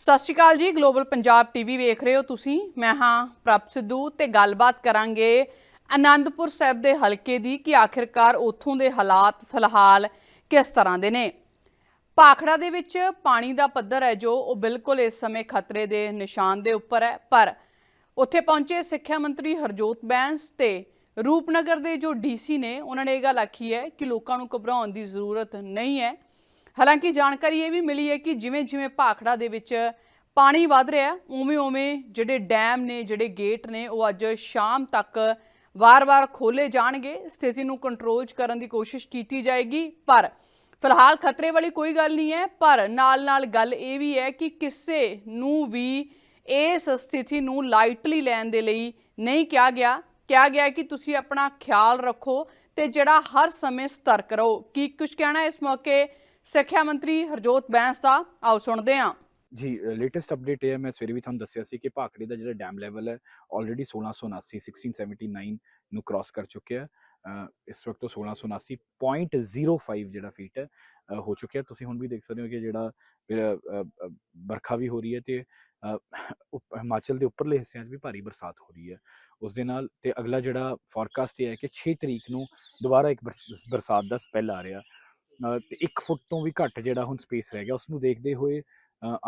ਸਤਿ ਸ਼੍ਰੀ ਅਕਾਲ ਜੀ global Punjab TV ਵੇਖ ਰਹੇ ਹੋ ਤੁਸੀਂ। ਮੈਂ ਹਾਂ ਪ੍ਰਭ ਸਿੱਧੂ ਤੇ ਗੱਲਬਾਤ ਕਰਾਂਗੇ ਆਨੰਦਪੁਰ ਸਾਹਿਬ ਦੇ ਹਲਕੇ ਦੀ ਕਿ ਆਖਿਰਕਾਰ ਉੱਥੋਂ ਦੇ ਹਾਲਾਤ ਫਿਲਹਾਲ ਕਿਸ ਤਰ੍ਹਾਂ ਦੇ ਨੇ। ਭਾਖੜਾ ਦੇ ਵਿੱਚ ਪਾਣੀ ਦਾ ਪੱਧਰ ਹੈ ਜੋ ਉਹ ਬਿਲਕੁਲ ਇਸ ਸਮੇਂ ਖਤਰੇ ਦੇ ਨਿਸ਼ਾਨ ਦੇ ਉੱਪਰ ਹੈ, ਪਰ ਉੱਥੇ ਪਹੁੰਚੇ ਸਿੱਖਿਆ ਮੰਤਰੀ ਹਰਜੋਤ ਬੈਂਸ ਤੇ ਰੂਪਨਗਰ ਦੇ ਜੋ ਡੀਸੀ ਨੇ, ਉਹਨਾਂ ਨੇ ਇਹ ਗੱਲ ਆਖੀ ਹੈ ਕਿ ਲੋਕਾਂ ਨੂੰ ਘਬਰਾਉਣ ਦੀ ਜ਼ਰੂਰਤ ਨਹੀਂ ਹੈ। ਹਾਲਾਂਕਿ ਜਾਣਕਾਰੀ ਇਹ ਵੀ ਮਿਲੀ ਹੈ ਕਿ ਜਿਵੇਂ ਜਿਵੇਂ ਭਾਖੜਾ ਦੇ ਵਿੱਚ ਪਾਣੀ ਵੱਧ ਰਿਹਾ ਉਵੇਂ ਉਵੇਂ ਜਿਹੜੇ ਡੈਮ ਨੇ, ਜਿਹੜੇ ਗੇਟ ਨੇ, ਉਹ ਅੱਜ ਸ਼ਾਮ ਤੱਕ ਵਾਰ-ਵਾਰ ਖੋਲੇ ਜਾਣਗੇ। ਸਥਿਤੀ ਨੂੰ ਕੰਟਰੋਲ 'ਚ ਕਰਨ ਦੀ ਕੋਸ਼ਿਸ਼ ਕੀਤੀ ਜਾਏਗੀ, ਪਰ ਫਿਲਹਾਲ ਖਤਰੇ ਵਾਲੀ ਕੋਈ ਗੱਲ ਨਹੀਂ ਹੈ। ਪਰ ਨਾਲ-ਨਾਲ ਗੱਲ ਇਹ ਵੀ ਹੈ ਕਿ ਕਿਸੇ ਨੂੰ ਵੀ ਇਸ ਸਥਿਤੀ ਨੂੰ ਲਾਈਟਲੀ ਲੈਣ ਦੇ ਲਈ ਨਹੀਂ ਕਿਹਾ ਗਿਆ। ਕਿਹਾ ਗਿਆ ਕਿ ਤੁਸੀਂ ਆਪਣਾ ਖਿਆਲ ਰੱਖੋ ਤੇ ਜਿਹੜਾ ਹਰ ਸਮੇਂ ਸਤਰਕ ਰਹੋ। ਕੀ ਕੁਝ ਕਹਿਣਾ ਇਸ ਮੌਕੇ? ਸਿੱਖਿਆ ਮੰਤਰੀ ਹਰਜੋਤ ਬੈਂਸ ਦਾ ਆਓ ਸੁਣਦੇ ਹਾਂ। ਜੀ ਲੇਟੈਸਟ ਅਪਡੇਟ ਇਹ ਹੈ ਮੈਂ ਸਵੇਰੇ ਵੀ ਤੁਹਾਨੂੰ ਦੱਸਿਆ ਸੀ ਕਿ ਭਾਖੜੀ ਦਾ ਜਿਹੜਾ ਡੈਮ ਲੈਵਲ ਹੈ ਆਲਰੇਡੀ 1679 1679 ਨੂੰ ਕ੍ਰਾਸ ਕਰ ਚੁੱਕਿਆ ਇਸ ਵਕਤ ਉਹ 1679.05 ਜਿਹੜਾ ਫੀਟ ਹੋ ਚੁੱਕਿਆ। ਤੁਸੀਂ ਹੁਣ ਵੀ ਦੇਖ ਸਕਦੇ ਹੋ ਕਿ ਜਿਹੜਾ ਅਹ, ਬਰਖਾ ਵੀ ਹੋ ਰਹੀ ਹੈ ਤੇ ਹਿਮਾਚਲ ਦੇ ਉੱਪਰਲੇ ਹਿੱਸਿਆਂ 'ਚ ਵੀ ਭਾਰੀ ਬਰਸਾਤ ਹੋ ਰਹੀ ਹੈ। ਉਸ ਦੇ ਨਾਲ ਤੇ ਅਗਲਾ ਜਿਹੜਾ ਫੋਰਕਾਸਟ ਇਹ ਹੈ ਕਿ 6 ਤਰੀਕ ਨੂੰ ਦੁਬਾਰਾ ਇੱਕ ਬਰਸਾਤ ਦਾ ਸਪੈਲ ਆ ਰਿਹਾ। ਤੇ 1 ਫੁੱਟ ਤੋਂ ਵੀ ਘੱਟ ਜਿਹੜਾ ਹੁਣ ਸਪੇਸ ਰਹਿ ਗਿਆ ਉਸ ਨੂੰ ਦੇਖਦੇ ਹੋਏ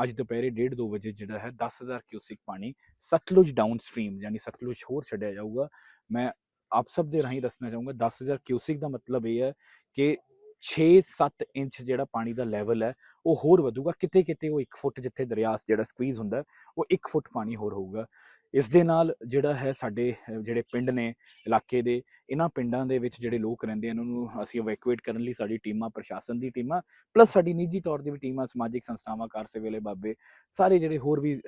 ਅੱਜ ਦੁਪਹਿਰੇ 1:30 2 ਵਜੇ ਜਿਹੜਾ ਹੈ 10000 ਕਿਊਸਿਕ ਪਾਣੀ ਸਤਲੁਜ ਡਾਊਨ ਸਟਰੀਮ ਯਾਨੀ ਸਤਲੁਜ ਹੋਰ ਛੱਡਿਆ ਜਾਊਗਾ। ਮੈਂ ਆਪ ਸਭ ਦੇ ਰਾਹੀਂ ਦੱਸਣਾ ਚਾਹੂੰਗਾ 10000 ਕਿਊਸਿਕ ਦਾ ਮਤਲਬ ਇਹ ਹੈ ਕਿ 6-7 ਇੰਚ ਜਿਹੜਾ ਪਾਣੀ ਦਾ ਲੈਵਲ ਹੈ, ਉਹ ਹੋਰ ਵਧੂਗਾ। ਕਿਤੇ ਕਿਤੇ ਉਹ 1 ਫੁੱਟ ਜਿੱਥੇ ਦਰਿਆ ਜਿਹੜਾ ਸਕਵੀਜ਼ ਹੁੰਦਾ, ਉਹ 1 ਫੁੱਟ ਪਾਣੀ ਹੋਰ ਹੋਊਗਾ। ਇਸ ਦੇ ਨਾਲ ਜਿਹੜਾ ਹੈ ਸਾਡੇ ਜਿਹੜੇ ਪਿੰਡ ਨੇ, ਇਲਾਕੇ ਦੇ, ਇਹਨਾਂ ਪਿੰਡਾਂ ਦੇ ਵਿੱਚ ਜਿਹੜੇ ਲੋਕ ਰਹਿੰਦੇ ਆ ਇਹਨਾਂ ਨੂੰ ਅਸੀਂ ਇਵੈਕੂਏਟ ਕਰਨ ਲਈ ਸਾਡੀ ਟੀਮਾਂ, ਪ੍ਰਸ਼ਾਸਨ ਦੀ ਟੀਮਾਂ ਪਲੱਸ ਸਾਡੀ ਨਿੱਜੀ ਤੌਰ ਤੇ ਵੀ ਟੀਮਾਂ, ਸਮਾਜਿਕ ਸੰਸਥਾਵਾਂ, ਕਾਰ ਸੇਵੇਲੇ ਬਾਬੇ, ਸਾਰੇ ਜਿਹੜੇ ਹੋਰ ਵੀ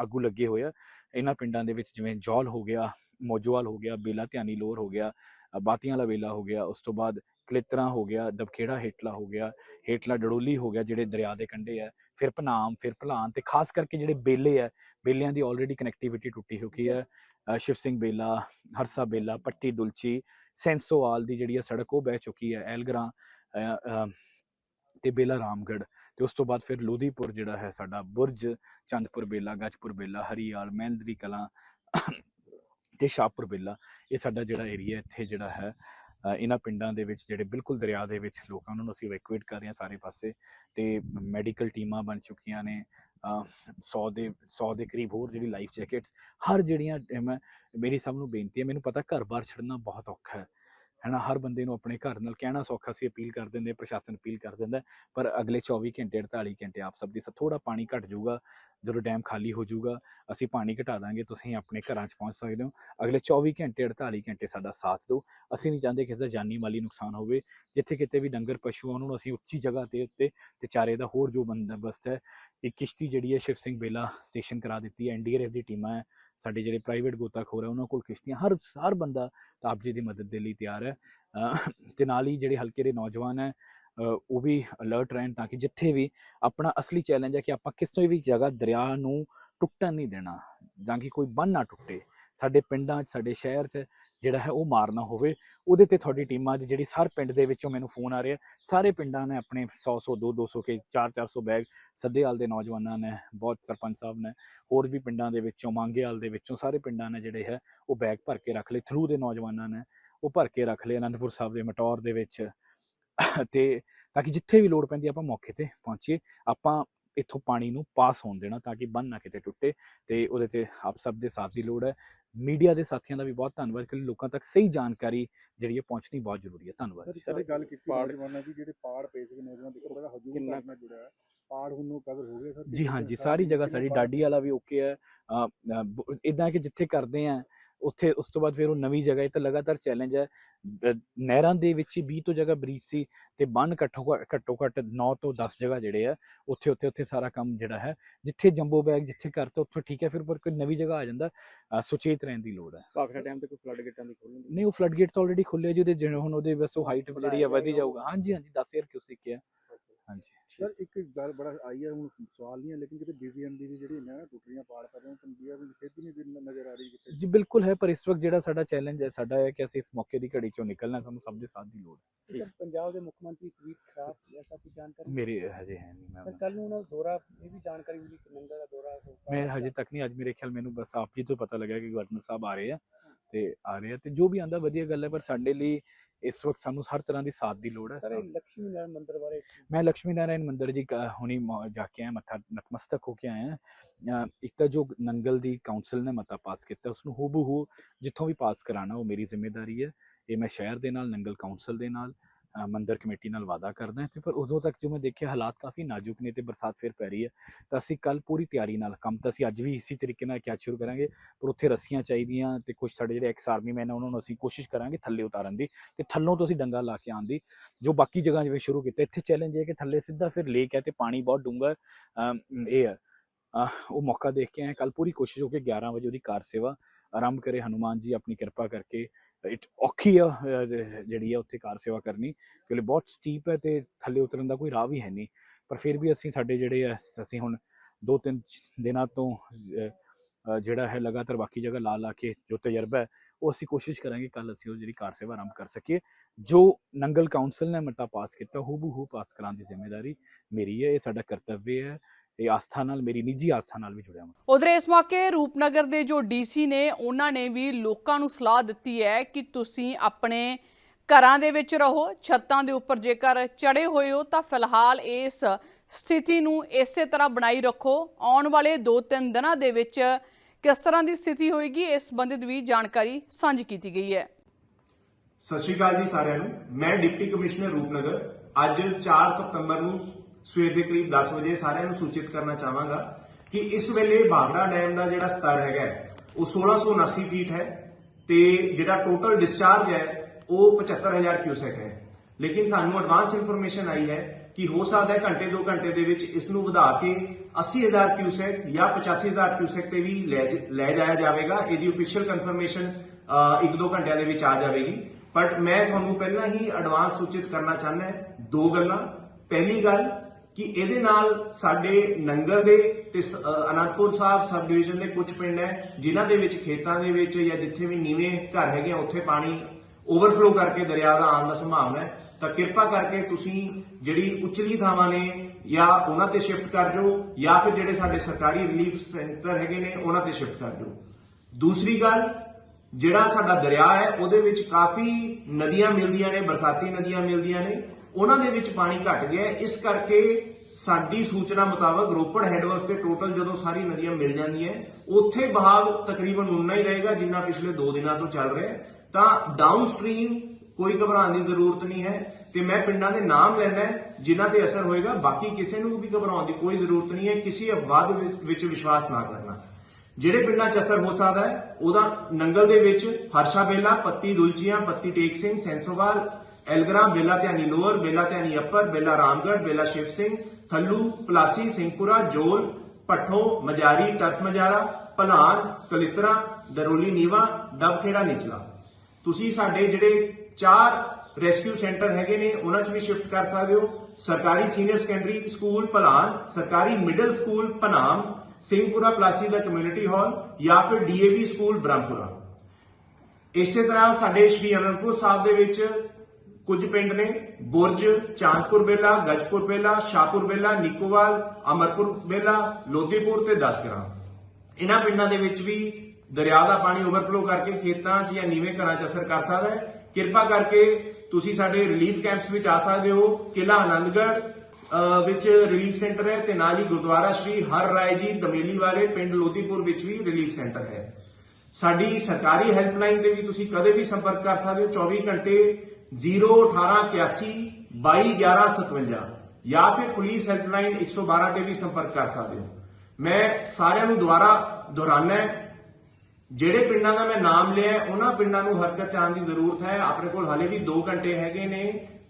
ਆਗੂ ਲੱਗੇ ਹੋਏ ਆ, ਇਹਨਾਂ ਪਿੰਡਾਂ ਦੇ ਵਿੱਚ ਜਿਵੇਂ ਜੌਲ ਹੋ ਗਿਆ, ਮੋਜੋਵਾਲ ਹੋ ਗਿਆ, ਬੇਲਾ ਧਿਆਨੀ ਲੋਰ ਹੋ ਗਿਆ ਬਾਤੀਆਂ ਵਾਲਾ ਵੇਲਾ ਹੋ ਗਿਆ, ਉਸ ਤੋਂ ਬਾਅਦ ਕਲਿੱਤਰਾ ਹੋ ਗਿਆ, ਦਬਖੇੜਾ ਹੇਟਲਾ ਹੋ ਗਿਆ ਹੇਟਲਾ ਡੜੋਲੀ ਹੋ ਗਿਆ, ਜਿਹੜੇ ਦਰਿਆ ਦੇ ਕੰਢੇ ਆ ਫਿਰ ਭਨਾਮ ਫਿਰ ਭਲਾਨ ਤੇ ਖਾਸ ਕਰਕੇ ਜਿਹੜੇ ਬੇਲੇ ਆ ਬੇਲਿਆਂ ਦੀ ਆਲਰੇਡੀ ਕਨੈਕਟੀਵਿਟੀ ਟੁੱਟੀ ਹੋਈ ਹੈ ਸ਼ਿਵ ਸਿੰਘ ਬੇਲਾ ਹਰਸਾ ਬੇਲਾ ਪੱਟੀ ਦੁਲਚੀ ਸੈਂਸੋਵਾਲ ਦੀ ਜਿਹੜੀ ਹੈ ਸੜਕ ਉਹ ਬਹਿ ਚੁੱਕੀ ਹੈ ਐਲਗਰਾ ਤੇ ਬੇਲਾ ਰਾਮਗੜ੍ਹ ਤੇ ਉਸ ਤੋਂ ਬਾਅਦ ਫਿਰ ਲੋਧੀਪੁਰ ਜਿਹੜਾ ਹੈ ਸਾਡਾ ਬੁਰਜ ਚੰਦਪੁਰ ਬੇਲਾ ਗੱਜਪੁਰ ਬੇਲਾ ਹਰੀਆਲ ਮਹਿੰਦਰੀ ਕਲਾਂ ਤੇ ਸ਼ਾਹਪੁਰ ਬੇਲਾ ਇਹ ਸਾਡਾ ਜਿਹੜਾ ਏਰੀਆ ਇੱਥੇ ਜਿਹੜਾ ਹੈ ਇਹਨਾਂ ਪਿੰਡਾਂ ਦੇ ਵਿੱਚ ਜਿਹੜੇ ਬਿਲਕੁਲ ਦਰਿਆ ਦੇ ਵਿੱਚ ਲੋਕਾਂ ਨੂੰ ਅਸੀਂ ਇਵੈਕੂਏਟ ਕਰ ਰਹੇ ਹਾਂ ਸਾਰੇ ਪਾਸੇ ਤੇ ਮੈਡੀਕਲ ਟੀਮਾਂ ਬਣ ਚੁੱਕੀਆਂ ਨੇ 100 ਦੇ 100 ਦੇ ਕਰੀਬ ਹੋਰ ਜਿਹੜੀ ਲਾਈਫ ਜੈਕਟਸ ਹਰ ਜਿਹੜੀਆਂ ਅ, ਮੈਂ ਮੇਰੀ ਸਭ ਨੂੰ ਬੇਨਤੀ ਹੈ ਮੈਨੂੰ ਪਤਾ ਘਰ-ਬਾਰ ਛੱਡਣਾ ਬਹੁਤ ਔਖਾ ਹੈ। ਹੈਨਾ ਹਰ ਬੰਦੇ ਨੂੰ ਆਪਣੇ ਘਰ ਨਾਲ ਕਹਿਣਾ ਸੌਖਾ ਸੀ ਅਪੀਲ ਕਰ ਦਿੰਦੇ ਪ੍ਰਸ਼ਾਸਨ ਅਪੀਲ ਕਰ ਦਿੰਦਾ ਪਰ ਅਗਲੇ 24 ਘੰਟੇ 48 ਘੰਟੇ ਆਪ ਸਭ ਦੀ ਥੋੜਾ ਪਾਣੀ ਘਟ ਜਾਊਗਾ ਜਦੋਂ ਡੈਮ ਖਾਲੀ ਹੋ ਜਾਊਗਾ ਅਸੀਂ ਪਾਣੀ ਘਟਾ ਦਾਂਗੇ ਤੁਸੀਂ ਆਪਣੇ ਘਰਾਂ 'ਚ ਪਹੁੰਚ ਸਕਦੇ ਹੋ ਅਗਲੇ 24 ਘੰਟੇ 48 ਘੰਟੇ ਸਾਡਾ ਸਾਥ ਦਿਓ ਅਸੀਂ ਨਹੀਂ ਚਾਹੁੰਦੇ ਕਿਸੇ ਦਾ ਜਾਨੀ ਮਾਲੀ ਨੁਕਸਾਨ ਹੋਵੇ ਜਿੱਥੇ ਕਿਤੇ ਵੀ ਡੰਗਰ ਪਸ਼ੂ ਆ, ਉਹਨਾਂ ਨੂੰ ਅਸੀਂ ਉੱਚੀ ਜਗ੍ਹਾ ਤੇ ਉੱਤੇ ਤੇ ਚਾਰੇ ਦਾ ਹੋਰ ਜੋ ਬੰਦੋਬਸਤ ਹੈ ਇਹ ਕਿਸ਼ਤੀ ਜਿਹੜੀ ਹੈ ਸ਼ਿਵ ਸਿੰਘ ਬੇਲਾ ਸਟੇਸ਼ਨ ਕਰਾ ਦਿੱਤੀ ਹੈ ਐਨਡੀਆਰਐਫ ਦੀ ਟੀਮਾਂ ਹੈ ਸਾਡੇ ਜਿਹੜੇ ਪ੍ਰਾਈਵੇਟ ਗੋਤਾਖੋਰ ਹੈ ਉਹਨਾਂ ਕੋਲ ਕਿਸ਼ਤੀਆਂ ਹਰ ਹਰ ਬੰਦਾ ਆਪ ਜੀ ਦੀ ਮਦਦ ਦੇ ਲਈ ਤਿਆਰ ਹੈ। ਅਹ ਤੇ ਨਾਲ ਹੀ ਜਿਹੜੇ ਹਲਕੇ ਦੇ ਨੌਜਵਾਨ ਹੈ ਉਹ ਵੀ ਅਲਰਟ ਰਹਿਣ ਤਾਂ ਕਿ ਜਿੱਥੇ ਵੀ ਆਪਣਾ ਅਸਲੀ ਚੈਲੰਜ ਹੈ ਕਿ ਆਪਾਂ ਕਿਸੇ ਵੀ ਜਗ੍ਹਾ ਦਰਿਆ ਨੂੰ ਟੁੱਟਣ ਨਹੀਂ ਦੇਣਾ, ਜਾਂ ਕਿ ਕੋਈ ਬੰਨ ਨਾ ਟੁੱਟੇ। ਸਾਡੇ ਪਿੰਡਾਂ 'ਚ, ਸਾਡੇ ਸ਼ਹਿਰ 'ਚ ਜਿਹੜਾ ਹੈ ਉਹ ਮਾਰਨਾ ਹੋਵੇ। ਉਹਦੇ ਤੇ ਤੁਹਾਡੀ ਟੀਮਾਂ ਅੱਜ ਜਿਹੜੀ ਸਾਰ ਪਿੰਡ ਦੇ ਵਿੱਚੋਂ ਮੈਨੂੰ ਫੋਨ ਆ ਰਿਹਾ, ਸਾਰੇ ਪਿੰਡਾਂ ਨੇ ਆਪਣੇ 100 100 2 200 ਕੇ 4 400 ਬੈਗ ਸੱਦੇਵਾਲ ਦੇ ਨੌਜਵਾਨਾਂ ਨੇ, ਬਹੁਤ ਸਰਪੰਚ ਸਾਹਿਬ ਨੇ, ਹੋਰ ਵੀ ਪਿੰਡਾਂ ਦੇ ਵਿੱਚੋਂ ਮੰਗੇਵਾਲ ਦੇ ਵਿੱਚੋਂ ਸਾਰੇ ਪਿੰਡਾਂ ਨੇ ਜਿਹੜੇ ਹੈ ਉਹ ਬੈਗ ਭਰ ਕੇ ਰੱਖ ਲਏ ਥਰੂ ਦੇ ਨੌਜਵਾਨਾਂ ਨੇ ਉਹ ਭਰ ਕੇ ਰੱਖ ਲਏ ਅਨੰਦਪੁਰ ਸਾਹਿਬ ਦੇ ਮਟੌਰ ਦੇ ਵਿੱਚ। ਤੇ ਤਾਂ ਕਿ ਜਿੱਥੇ ਵੀ ਲੋੜ ਪੈਂਦੀ ਆਪਾਂ ਮੌਕੇ ਤੇ ਪਹੁੰਚੀਏ। ਆਪਾਂ ਇੱਥੋਂ ਪਾਣੀ ਨੂੰ ਪਾਸ ਹੋਣ ਦੇਣਾ ਤਾਂ ਕਿ ਬੰਨ ਨਾ ਕਿਤੇ ਟੁੱਟੇ ਤੇ ਉਹਦੇ ਤੇ ਆਪ ਸਭ ਦੇ ਸਾਥ ਦੀ ਲੋੜ ਹੈ। ਮੀਡੀਆ ਦੇ ਸਾਥੀਆਂ ਦਾ ਵੀ ਬਹੁਤ ਧੰਨਵਾਦ ਕਿ ਲੋਕਾਂ ਤੱਕ ਸਹੀ ਜਾਣਕਾਰੀ ਜਿਹੜੀ ਹੈ ਪਹੁੰਚਣੀ ਬਹੁਤ ਜ਼ਰੂਰੀ ਹੈ। ਧੰਨਵਾਦ ਸਰ ਗੱਲ ਕੀਤੀ ਨੌਜਵਾਨਾਂ ਦੀ ਜਿਹੜੇ ਪਾੜ ਪਏ ਸੀ ਨੌਜਵਾਨ ਦੇਖੋ ਬੜਾ ਹਜੂਰ ਕਿੰਨਾ- ਨਾਲ ਜੁੜਿਆ ਹੈ ਪਾੜ ਹੁਣ ਨੂੰ ਕਵਰ ਹੋ ਗਏ ਸਰ ਜੀ ਹਾਂ ਜੀ ਸਾਰੀ ਜਗ੍ਹਾ ਸਾਡੀ ਡਾਡੀ ਵਾਲਾ ਵੀ ਓਕੇ ਹੈ। ਇਦਾਂ ਕਿ ਜਿੱਥੇ ਕਰਦੇ ਆ ਉੱਥੇ ਉਸ ਤੋਂ ਬਾਅਦ ਫਿਰ ਉਹ ਨਵੀਂ ਜਗ੍ਹਾ ਇਹ ਤਾਂ ਲਗਾਤਾਰ ਚੈਲੰਜ ਹੈ। ਨਹਿਰਾਂ ਦੇ ਵਿੱਚ ਹੀ 20 ਤੋਂ ਜਗ੍ਹਾ ਬਰੀਚ ਸੀ ਤੇ ਬੰਨ ਘੱਟੋ ਘੱਟੋ ਘੱਟ 9 ਤੋਂ 10 ਜਗ੍ਹਾ ਜਿਹੜੇ ਆ ਉੱਥੇ ਉੱਥੇ ਉੱਥੇ ਸਾਰਾ ਕੰਮ ਜਿਹੜਾ ਹੈ ਜਿੱਥੇ ਜੰਬੋ ਬੈਗ ਜਿੱਥੇ ਕਰਤਾ ਉੱਥੋਂ ਠੀਕ ਹੈ ਫਿਰ ਪਰ ਕੋਈ ਨਵੀਂ ਜਗ੍ਹਾ ਆ ਜਾਂਦਾ ਸੁਚੇਤ ਰਹਿਣ ਦੀ ਲੋੜ ਹੈ। ਭਾਖੜਾ ਟਾਈਮ ਤੇ ਕੋਈ ਫਲੱਡ ਗੇਟਾਂ ਦੀ ਖੋਲ੍ਹਣ ਦੀ ਨਹੀਂ ਉਹ ਫਲੱਡ ਗੇਟ ਤਾਂ ਆਲਰੇਡੀ ਖੁੱਲੇ ਜਿਹਦੇ ਜਿਵੇਂ ਹੁਣ ਉਹਦੇ ਬਸ ਉਹ ਹਾਈਟ ਜਿਹੜੀ ਹੈ ਵਧੀ ਜਾਊਗਾ। ਹਾਂਜੀ ਹਾਂਜੀ 10000 ਕਿਊਸਿਕ ਹੈ। ਹਾਂਜੀ। ਸਰ ਇੱਕ ਗੱਲ ਬੜਾ ਆਈ ਹੈ ਹੁਣ ਸਵਾਲ ਨਹੀਂ ਹੈ ਲੇਕਿਨ ਕਿਤੇ ਬੀਬੀਐਮਬੀ ਦੀ ਜਿਹੜੀ ਨਾ ਟੁੱਟੀਆਂ ਪਾੜ ਕਰ ਰਹੇ ਹੋ ਤੰਬੀਆਂ ਵੀ ਖੇਤੀ ਨਹੀਂ ਦਿਨ ਨਜ਼ਰ ਆ ਰਹੀ ਕਿਤੇ? ਜੀ ਬਿਲਕੁਲ ਹੈ ਪਰ ਇਸ ਵਕਤ ਜਿਹੜਾ ਸਾਡਾ ਚੈਲੰਜ ਹੈ ਸਾਡਾ ਹੈ ਕਿ ਅਸੀਂ ਇਸ ਮੌਕੇ ਦੀ ਘੜੀ ਚੋਂ ਨਿਕਲਣਾ ਸਾਨੂੰ ਸਭ ਦੇ ਸਾਥ ਦੀ ਲੋੜ ਹੈ। ਸਰ ਪੰਜਾਬ ਦੇ ਮੁੱਖ ਮੰਤਰੀ ਟਵੀਟ ਖਰਾਬ ਐਸਾ ਕੋਈ ਜਾਣਕਾਰੀ? ਮੇਰੇ ਹਜੇ ਹੈ ਨਹੀਂ ਮੈਂ ਸਰ ਕੱਲ ਨੂੰ ਉਹਨਾਂ ਦੌਰਾ ਇਹ ਵੀ ਜਾਣਕਾਰੀ ਮਿਲੀ ਕਿ ਨੰਗਾ ਦਾ ਦੌਰਾ ਹੋ ਮੈਂ ਹਜੇ ਤੱਕ ਨਹੀਂ ਅੱਜ ਮੇਰੇ ਖਿਆਲ ਮੈਨੂੰ ਬਸ ਆਪ ਜੀ ਤੋਂ ਪਤਾ ਲੱਗਾ ਕਿ ਗਵਰਨਰ ਸਾਹਿਬ ਆ ਰਹੇ ਆ ਤੇ ਆ ਰਹੇ ਆ ਤੇ ਜੋ ਵੀ ਆਂਦਾ ਵਧੀਆ ਗੱਲ ਹੈ ਪਰ ਸਾਡੇ ਲਈ ਇਸ ਵਕਤ ਸਾਨੂੰ ਹਰ ਤਰ੍ਹਾਂ ਦੀ ਸਾਥ ਦੀ ਲੋੜ ਹੈ ਸਰ ਲక్ష్ਮੀ ਨਾਰਾਇਣ ਮੰਦਿਰ ਬਾਰੇ ਮੈਂ ਲక్ష్ਮੀ ਨਾਰਾਇਣ ਮੰਦਰ ਜੀ ਹੁਣੀ ਜਾ ਕੇ ਆਇਆ ਮੱਥਾ ਨਤਮਸਤਕ ਹੋ ਕੇ ਆਇਆ। ਇੱਕ ਤਾਂ ਜੋ ਨੰਗਲ ਦੀ ਕਾਉਂਸਲ ਨੇ ਮਤਾ ਪਾਸ ਕੀਤਾ ਉਸ ਨੂੰ ਹੂਬਹੂ ਜਿੱਥੋਂ ਵੀ ਪਾਸ ਕਰਾਣਾ ਉਹ ਮੇਰੀ ਜ਼ਿੰਮੇਵਾਰੀ ਹੈ। ਇਹ ਮੈਂ ਸ਼ਹਿਰ ਦੇ ਨਾਲ ਨੰਗਲ ਕਾਉਂਸਲ ਦੇ ਨਾਲ ਮੰਦਰ ਕਮੇਟੀ ਨਾਲ ਵਾਅਦਾ ਕਰਦਾ ਤੇ ਪਰ ਉਦੋਂ ਤੱਕ ਜੋ ਮੈਂ ਦੇਖਿਆ ਹਾਲਾਤ ਕਾਫੀ ਨਾਜ਼ੁਕ ਨੇ ਤੇ ਬਰਸਾਤ ਫਿਰ ਪੈ ਰਹੀ ਹੈ। ਤਾਂ ਅਸੀਂ ਕੱਲ ਪੂਰੀ ਤਿਆਰੀ ਨਾਲ ਕੰਮ ਤਾਂ ਅਸੀਂ ਅੱਜ ਵੀ ਇਸੇ ਤਰੀਕੇ ਨਾਲ ਕਿਆ ਸ਼ੁਰੂ ਕਰਾਂਗੇ, ਪਰ ਉੱਥੇ ਰੱਸੀਆਂ ਚਾਹੀਦੀਆਂ ਤੇ ਕੁਝ ਸਾਡੇ ਜਿਹੜੇ ਐਕਸ ਆਰਮੀ ਮੈਨ ਉਹਨਾਂ ਨੂੰ ਅਸੀਂ ਕੋਸ਼ਿਸ਼ ਕਰਾਂਗੇ ਥੱਲੇ ਉਤਾਰਨ ਦੀ ਤੇ ਥੱਲੋਂ ਤੋਂ ਅਸੀਂ ਡੰਗਾ ਲਾ ਕੇ ਆਉਣ ਦੀ। ਜੋ ਬਾਕੀ ਜਗ੍ਹਾ ਜਿਵੇਂ ਸ਼ੁਰੂ ਕੀਤਾ, ਇੱਥੇ ਚੈਲੰਜ ਹੈ ਕਿ ਥੱਲੇ ਸਿੱਧਾ ਫਿਰ ਲੇਕ ਹੈ ਤੇ ਪਾਣੀ ਬਹੁਤ ਡੂੰਘਾ ਇਹ ਹੈ। ਉਹ ਮੌਕਾ ਦੇਖ ਕੇ ਆਏ ਕੱਲ ਪੂਰੀ ਕੋਸ਼ਿਸ਼ ਹੋ ਕੇ 11 ਵਜੇ ਉਹਦੀ ਕਾਰ ਸੇਵਾ, ਆਰੰਭ ਕਰੇ ਹਨੂਮਾਨ ਜੀ ਆਪਣੀ ਕਿਰਪਾ ਕਰਕੇ। ਇਟ ਔਖੀ ਆ ਜਿਹੜੀ ਆ ਉੱਥੇ ਕਾਰ ਸੇਵਾ ਕਰਨੀ, ਕਿਉਂਕਿ ਬਹੁਤ ਸਟੀਪ ਹੈ ਤੇ ਥੱਲੇ ਉਤਰਨ ਦਾ ਕੋਈ ਰਾਹ ਵੀ ਹੈ ਨਹੀਂ। ਪਰ ਫਿਰ ਵੀ ਅਸੀਂ ਸਾਡੇ ਜਿਹੜੇ ਆ, ਅਸੀਂ ਹੁਣ ਦੋ ਤਿੰਨ ਦਿਨਾਂ ਤੋਂ ਜਿਹੜਾ ਹੈ ਲਗਾਤਾਰ ਬਾਕੀ ਜਗ੍ਹਾ ਲਾ ਲਾ ਕੇ ਜੋ ਤਜਰਬਾ ਹੈ, ਉਹ ਅਸੀਂ ਕੋਸ਼ਿਸ਼ ਕਰਾਂਗੇ ਕੱਲ ਅਸੀਂ ਉਹ ਜਿਹੜੀ ਕਾਰ ਸੇਵਾ ਆਰੰਭ ਕਰ ਸਕੀਏ, ਜੋ ਨੰਗਲ ਕਾਉਂਸਲ ਨੇ ਮਤਾ ਪਾਸ ਕੀਤਾ, ਹੂਬਹੂ ਪਾਸ ਕਰਾਉਣ ਦੀ ਜ਼ਿੰਮੇਵਾਰੀ ਮੇਰੀ ਹੈ, ਇਹ ਸਾਡਾ ਕਰਤੱਵ ਹੈ। ਇਹ ਆਸਥਾ ਨਾਲ ਮੇਰੀ ਨਿੱਜੀ ਆਸਥਾ ਨਾਲ ਵੀ ਜੁੜਿਆ ਹਾਂ ਉਧਰ ਇਸ ਮੌਕੇ ਰੂਪਨਗਰ ਦੇ ਜੋ ਡੀਸੀ ਨੇ ਉਹਨਾਂ ਨੇ ਵੀ ਲੋਕਾਂ ਨੂੰ ਸਲਾਹ ਦਿੱਤੀ ਹੈ ਕਿ ਤੁਸੀਂ ਆਪਣੇ ਘਰਾਂ ਦੇ ਵਿੱਚ ਰਹੋ ਛੱਤਾਂ ਦੇ ਉੱਪਰ ਜੇਕਰ ਚੜੇ ਹੋਏ ਹੋ ਤਾਂ ਫਿਲਹਾਲ ਇਸ ਸਥਿਤੀ ਨੂੰ ਇਸੇ ਤਰ੍ਹਾਂ ਬਣਾਈ ਰੱਖੋ। ਆਉਣ ਵਾਲੇ 2-3 ਦਿਨਾਂ ਦੇ ਵਿੱਚ ਕਿਸ ਤਰ੍ਹਾਂ ਦੀ ਸਥਿਤੀ ਹੋਏਗੀ ਇਸ ਸੰਬੰਧਿਤ ਵੀ ਜਾਣਕਾਰੀ ਸਾਂਝੀ ਕੀਤੀ ਗਈ ਹੈ। ਸਤਿ ਸ਼੍ਰੀ ਅਕਾਲ ਜੀ ਸਾਰਿਆਂ ਨੂੰ। ਮੈਂ ਡਿਪਟੀ ਕਮਿਸ਼ਨਰ ਰੂਪਨਗਰ। ਅੱਜ 4 ਸਤੰਬਰ ਨੂੰ ਸਵੇਰ ਦੇ ਕਰੀਬ 10 ਵਜੇ ਸਾਰਿਆਂ ਨੂੰ ਸੂਚਿਤ ਕਰਨਾ ਚਾਹਾਂਗਾ ਕਿ ਇਸ ਵੇਲੇ ਬਾਗੜਾ ਡੈਮ ਦਾ ਜਿਹੜਾ ਸਤਰ ਹੈਗਾ ਹੈ, ਉਹ 1679 ਫੀਟ ਹੈ ਤੇ ਜਿਹੜਾ ਟੋਟਲ ਡਿਸਚਾਰਜ ਹੈ ਉਹ 75000 ਕਿਊਸੈਕ ਹੈ। ਲੇਕਿਨ ਸਾਨੂੰ ਐਡਵਾਂਸ ਇਨਫੋਰਮੇਸ਼ਨ ਆਈ ਹੈ ਕਿ ਹੋ ਸਕਦਾ ਹੈ ਘੰਟੇ 2 ਘੰਟੇ ਦੇ ਵਿੱਚ ਇਸ ਨੂੰ ਵਧਾ ਕੇ 80000 ਕਿਊਸੈਕ ਜਾਂ 85000 ਕਿਊਸੈਕ ਤੇ ਵੀ ਲੈ ਜ- ਲੈ ਜਾਇਆ ਜਾਵੇਗਾ। ਇਹਦੀ ਅਫੀਸ਼ੀਅਲ ਕਨਫਰਮੇਸ਼ਨ ਇੱਕ ਦੋ ਘੰਟਿਆਂ ਦੇ ਵਿੱਚ ਆ ਜਾਵੇਗੀ। ਬਟ ਮੈਂ ਤੁਹਾਨੂੰ ਪਹਿਲਾਂ ਹੀ ਐਡਵਾਂਸ ਸੂਚਿਤ ਕਰਨਾ ਚਾਹੁੰਦਾ ਦੋ ਗੱਲਾਂ। ਪਹਿਲੀ ਗੱਲ ਕਿ ਇਹਦੇ ਨਾਲ ਸਾਡੇ ਨੰਗਲ ਦੇ ਤੇ ਸ- ਅਨੰਦਪੁਰ ਸਾਹਿਬ ਸਬ ਡਿਵੀਜ਼ਨ ਦੇ ਕੁਝ ਪਿੰਡ ਹੈ, ਜਿਨ੍ਹਾਂ ਦੇ ਵਿੱਚ ਖੇਤਾਂ ਦੇ ਵਿੱਚ ਜਾਂ ਜਿੱਥੇ ਵੀ ਨੀਵੇਂ ਘਰ ਹੈਗੇ ਆ, ਉੱਥੇ ਪਾਣੀ ਓਵਰਫਲੋ ਕਰਕੇ ਦਰਿਆ ਦਾ ਆਉਣ ਦਾ ਸੰਭਾਵਨਾ ਹੈ। ਤਾਂ ਕਿਰਪਾ ਕਰਕੇ ਤੁਸੀਂ ਜਿਹੜੀ ਉਚਲੀ ਥਾਵਾਂ ਨੇ ਜਾਂ ਉਹਨਾਂ ਤੇ ਸ਼ਿਫਟ ਕਰ ਜਾਓ ਜਾਂ ਫਿਰ ਜਿਹੜੇ ਸਾਡੇ ਸਰਕਾਰੀ ਰਿਲੀਫ ਸੈਂਟਰ ਹੈਗੇ ਨੇ, ਉਹਨਾਂ ਤੇ ਸ਼ਿਫਟ ਕਰ ਜਾਓ ਦੂਸਰੀ ਗੱਲ, ਜਿਹੜਾ ਸਾਡਾ ਦਰਿਆ ਹੈ, ਉਹਦੇ ਵਿੱਚ ਕਾਫੀ ਨਦੀਆਂ ਮਿਲਦੀਆਂ ਨੇ, ਬਰਸਾਤੀ ਨਦੀਆਂ ਮਿਲਦੀਆਂ ਨੇ ਉਹਨਾਂ ਦੇ ਵਿੱਚ ਪਾਣੀ ਘਟ ਗਿਆ ਇਸ ਕਰਕੇ ਸਾਡੀ ਸੂਚਨਾ ਮੁਤਾਬਕ ਰੋਪੜ ਹੈਡਵਰਕਸ ਤੇ ਟੋਟਲ ਜਦੋਂ ਸਾਰੀ ਨਦੀਆਂ ਮਿਲ ਜਾਂਦੀਆਂ ਉੱਥੇ ਬਹਾਵ ਤਕਰੀਬਨ ਉਨਾ ਹੀ ਰਹੇਗਾ ਜਿੰਨਾ ਪਿਛਲੇ 2 ਦਿਨਾਂ ਤੋਂ ਚੱਲ ਰਿਹਾ ਤਾਂ ਡਾਊਨ ਸਟ੍ਰੀਮ ਕੋਈ ਘਬਰਾਉਣ ਦੀ ਜ਼ਰੂਰਤ ਨਹੀਂ ਹੈ ਤੇ ਮੈਂ ਪਿੰਡਾਂ ਦੇ ਨਾਮ ਲੈਣਾ ਹੈ, ਜਿਨ੍ਹਾਂ ਤੇ ਅਸਰ ਹੋਏਗਾ। ਬਾਕੀ ਕਿਸੇ ਨੂੰ ਵੀ ਘਬਰਾਉਣ ਦੀ ਕੋਈ ਜ਼ਰੂਰਤ ਨਹੀਂ ਹੈ, ਕਿਸੇ ਅਫਵਾਹ ਵਿੱਚ ਵਿਸ਼ਵਾਸ ਨਾ ਕਰਨਾ। ਜਿਹੜੇ ਪਿੰਡਾਂ 'ਚ ਅਸਰ ਹੋ ਸਕਦਾ ਹੈ, ਉਹਦਾ ਨੰਗਲ ਦੇ ਵਿੱਚ ਹਰਸ਼ਾ ਬੇਲਾ, ਪੱਤੀ ਦੁਲਚੀਆਂ, ਪੱਤੀ ਟੇਕ ਸਿੰਘ, ਸੈਂਸੋਵਾਲ ਐਲਗਰਾਮ ਬੇਲਾ ਧਿਆਨੀ ਲੋਅਰ, ਬੇਲਾ ਧਿਆਨੀ ਅੱਪਰ, ਬੇਲਾ ਰਾਮਗੜ੍ਹ, ਬੇਲਾ ਸ਼ਿਵ ਸਿੰਘ, ਥੱਲੂ, ਪਲਾਸੀ ਸਿੰਘਪੁਰਾ ਜੋਲ ਪੱਠੋ ਮਜਾਰੀ, ਟਰਫ ਮਜਾਰਾ, ਭਲਾਨ, ਕਲਿਤਰਾ, ਦਰੋਲੀ ਨੀਵਾ, ਡਬਖੇੜਾ, ਨਿਚਲਾ। ਤੁਸੀਂ ਸਾਡੇ ਜਿਹੜੇ ਚਾਰ ਰੈਸਕਿਊ ਸੈਂਟਰ ਹੈਗੇ ਨੇ, ਉਹਨਾਂ 'ਚ ਵੀ ਸ਼ਿਫਟ ਕਰ ਸਕਦੇ ਹੋ। ਸਰਕਾਰੀ ਸੀਨੀਅਰ ਸੈਕੰਡਰੀ ਸਕੂਲ, ਭਲਾਨ, ਸਰਕਾਰੀ ਮਿਡਲ ਸਕੂਲ, ਭਨਾਮ ਸਿੰਘਪੁਰਾ ਪਲਾਸੀ ਦਾ ਕਮਿਊਨਿਟੀ ਹਾਲ, ਜਾਂ ਫਿਰ ਡੀਏਵੀ ਸਕੂਲ, ਬ੍ਰਹਮਪੁਰਾ। ਇਸੇ ਤਰ੍ਹਾਂ ਸਾਡੇ ਸ਼੍ਰੀ ਅਨੰਦਪੁਰ ਸਾਹਿਬ ਦੇ ਵਿੱਚ ਕੁਝ ਪਿੰਡ ਨੇ ਬੁਰਜ, ਚਾਂਦਪੁਰ ਬੇਲਾ, ਗਜਪੁਰ ਬੇਲਾ, ਸ਼ਾਹਪੁਰ ਬੇਲਾ, ਨਿਕੋਵਾਲ, ਅਮਰਪੁਰ ਬੇਲਾ, ਲੋਧੀਪੁਰ ਤੇ 10 ਗ੍ਰਾਮ ਇਹਨਾਂ ਪਿੰਡਾਂ ਦੇ ਵਿੱਚ ਵੀ ਦਰਿਆ ਦਾ ਪਾਣੀ ਓਵਰਫਲੋ ਕਰਕੇ ਖੇਤਾਂ 'ਚ ਜਾਂ ਨੀਵੇਂ ਘਰਾਂ 'ਚ ਅਸਰ ਕਰ ਸਕਦਾ ਹੈ। ਕਿਰਪਾ ਕਰਕੇ ਤੁਸੀਂ ਸਾਡੇ ਰਿਲੀਫ ਕੈਂਪਸ ਵਿੱਚ ਆ ਸਕਦੇ ਹੋ। ਕਿਲਾ ਆਨੰਦਗੜ੍ਹ ਵਿੱਚ ਰਿਲੀਫ ਸੈਂਟਰ ਹੈ ਤੇ ਨਾਲ ਹੀ ਗੁਰਦੁਆਰਾ ਸ਼੍ਰੀ ਹਰ ਰਾਏ ਜੀ ਦਮੇਲੀ ਵਾਲੇ ਪਿੰਡ ਲੋਧੀਪੁਰ ਵਿੱਚ ਵੀ ਰਿਲੀਫ ਸੈਂਟਰ ਹੈ। ਸਾਡੀ ਸਰਕਾਰੀ ਹੈਲਪਲਾਈਨ ਤੇ ਵੀ ਤੁਸੀਂ ਕਦੇ ਵੀ ਸੰਪਰਕ ਕਰ ਸਕਦੇ ਹੋ। 24 ਘੰਟੇ 01881 221157 ਜਾਂ ਫਿਰ ਪੁਲਿਸ ਹੈਲਪਲਾਈਨ 112 ਤੇ ਵੀ ਸੰਪਰਕ ਕਰ ਸਕਦੇ ਹੋ ਮੈਂ ਸਾਰਿਆਂ ਨੂੰ ਦੁਬਾਰਾ ਦੁਹਰਾਨਾ ਹੈ ਜਿਹੜੇ ਪਿੰਡਾਂ ਦਾ ਮੈਂ ਨਾਮ ਲਿਆ ਉਹਨਾਂ ਪਿੰਡਾਂ ਨੂੰ ਹਰਕਤ ਚ ਆਉਣ ਦੀ ਜ਼ਰੂਰਤ ਹੈ ਆਪਣੇ ਕੋਲ ਹਾਲੇ ਵੀ 2 ਘੰਟੇ ਹੈਗੇ ਨੇ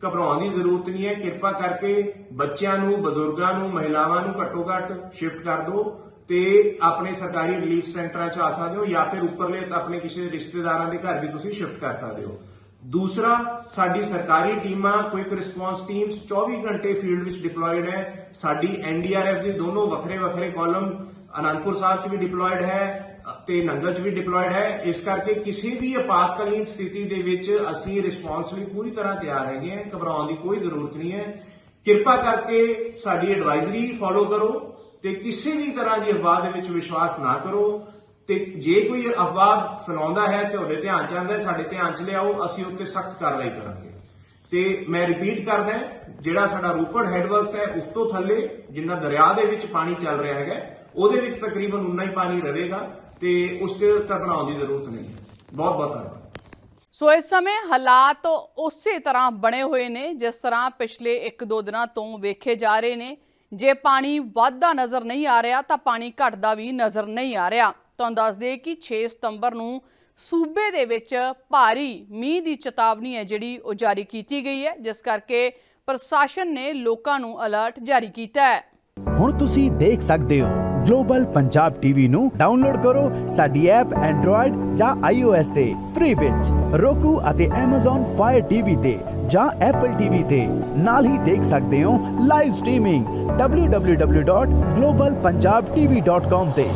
ਘਬਰਾਉਣ ਦੀ ਜ਼ਰੂਰਤ ਨਹੀਂ ਹੈ ਕਿਰਪਾ ਕਰਕੇ ਬੱਚਿਆਂ ਨੂੰ ਬਜ਼ੁਰਗਾਂ ਨੂੰ ਮਹਿਲਾਵਾਂ ਨੂੰ ਘੱਟੋ ਘੱਟ ਸ਼ਿਫਟ ਕਰ ਦਿਓ ਤੇ ਆਪਣੇ ਸਰਕਾਰੀ ਰਿਲੀਫ ਸੈਂਟਰਾਂ ਚ ਆ ਸਕਦੇ ਹੋ ਜਾਂ ਫਿਰ ਉੱਪਰਲੇ ਆਪਣੇ ਕਿਸੇ ਰਿਸ਼ਤੇਦਾਰਾਂ ਦੇ ਘਰ ਵੀ ਤੁਸੀਂ ਸ਼ਿਫਟ ਕਰ ਸਕਦੇ ਹੋ ਦੂਸਰਾ, ਸਾਡੀ ਸਰਕਾਰੀ ਟੀਮਾਂ ਕੁਇਕ ਰਿਸਪੌਂਸ ਟੀਮਸ 24 ਘੰਟੇ ਫੀਲਡ ਵਿੱਚ ਡਿਪਲੋਇਡ ਹੈ। ਸਾਡੀ ਐਨਡੀਆਰਐਫ ਦੇ ਦੋਨੋਂ ਵੱਖਰੇ ਵੱਖਰੇ ਕਾਲਮ ਅਨੰਦਪੁਰ ਸਾਹਿਬ 'ਚ ਵੀ ਡਿਪਲੋਇਡ ਹੈ ਤੇ ਨੰਗਲ 'ਚ ਵੀ ਡਿਪਲੋਇਡ ਹੈ। ਇਸ ਕਰਕੇ ਕਿਸੇ ਵੀ ਆਪਾਤਕਾਲੀਨ ਸਥਿਤੀ ਦੇ ਵਿੱਚ ਅਸੀਂ ਰਿਸਪੌਂਸ ਲਈ ਪੂਰੀ ਤਰ੍ਹਾਂ ਤਿਆਰ ਹੈਗੇ ਹਾਂ। ਘਬਰਾਉਣ ਦੀ ਕੋਈ ਜ਼ਰੂਰਤ ਨਹੀਂ ਹੈ। ਕਿਰਪਾ ਕਰਕੇ ਸਾਡੀ ਐਡਵਾਈਜ਼ਰੀ ਫੋਲੋ ਕਰੋ ਤੇ ਕਿਸੇ ਵੀ ਤਰ੍ਹਾਂ ਦੀ ਅਫਵਾਹ ਦੇ ਵਿੱਚ ਵਿਸ਼ਵਾਸ ਨਾ ਕਰੋ। ਤੇ ਜੇ ਕੋਈ ਅਫਵਾਹ ਫੈਲਾਉਂਦਾ ਹੈ ਤੁਹਾਡੇ ਧਿਆਨ ਚ ਆਉਂਦਾ ਸਾਡੇ ਧਿਆਨ ਚ ਲਿਆਓ, ਅਸੀਂ ਉੱਤੇ ਸਖਤ ਕਾਰਵਾਈ ਕਰਾਂਗੇ। ਤੇ ਮੈਂ ਰਿਪੀਟ ਕਰਦਾ ਜਿਹੜਾ ਸਾਡਾ ਰੂਪੜ ਹੈਡਵਰਕਸ ਹੈ, ਉਸ ਤੋਂ ਥੱਲੇ ਜਿੰਨਾ ਦਰਿਆ ਦੇ ਵਿੱਚ ਪਾਣੀ ਚੱਲ ਰਿਹਾ ਹੈਗਾ, ਉਹਦੇ ਵਿੱਚ ਤਕਰੀਬਨ ਉਨਾ ਹੀ ਪਾਣੀ ਰਹੇਗਾ ਤੇ ਉਸ ਤੇ ਘਬਰਾਉਣ ਦੀ ਜ਼ਰੂਰਤ ਨਹੀਂ ਹੈ। ਬਹੁਤ ਬਹੁਤ ਧੰਨਵਾਦ। ਸੋ ਇਸ ਸਮੇਂ ਹਾਲਾਤ ਉਸੇ ਤਰ੍ਹਾਂ ਬਣੇ ਹੋਏ ਨੇ, ਜਿਸ ਤਰ੍ਹਾਂ ਪਿਛਲੇ 1-2 ਦਿਨਾਂ ਤੋਂ ਵੇਖੇ ਜਾ ਰਹੇ ਨੇ। ਜੇ ਪਾਣੀ ਵੱਧਦਾ ਨਜ਼ਰ ਨਹੀਂ ਆ ਰਿਹਾ, ਤਾਂ ਪਾਣੀ ਘਟਦਾ ਵੀ ਨਜ਼ਰ ਨਹੀਂ ਆ ਰਿਹਾ। ਤੁਹਾਨੂੰ ਦੱਸ ਦਈਏ ਕਿ 6 ਸਤੰਬਰ ਨੂੰ ਸੂਬੇ ਦੇ ਵਿੱਚ ਭਾਰੀ ਮੀਂਹ ਦੀ ਚੇਤਾਵਨੀ ਹੈ ਜਿਹੜੀ ਉਹ ਜਾਰੀ ਕੀਤੀ ਗਈ ਹੈ, ਜਿਸ ਕਰਕੇ ਪ੍ਰਸ਼ਾਸਨ ਨੇ ਲੋਕਾਂ ਨੂੰ ਅਲਰਟ ਜਾਰੀ ਕੀਤਾ ਹੈ। ਹੁਣ ਤੁਸੀਂ ਦੇਖ ਸਕਦੇ ਹੋ, ਗਲੋਬਲ ਪੰਜਾਬ ਟੀਵੀ ਨੂੰ ਡਾਊਨਲੋਡ ਕਰੋ ਸਾਡੀ ਐਪ ਐਂਡਰੋਇਡ ਜਾਂ iOS ਤੇ, ਫ੍ਰੀ ਵਿੱਚ roku ਅਤੇ Amazon Fire TV ਤੇ ਜਾਂ Apple TV ਤੇ। ਨਾਲ ਹੀ ਦੇਖ ਸਕਦੇ ਹੋ ਲਾਈਵ ਸਟ੍ਰੀਮਿੰਗ www.globalpunjabtv.com ਤੇ।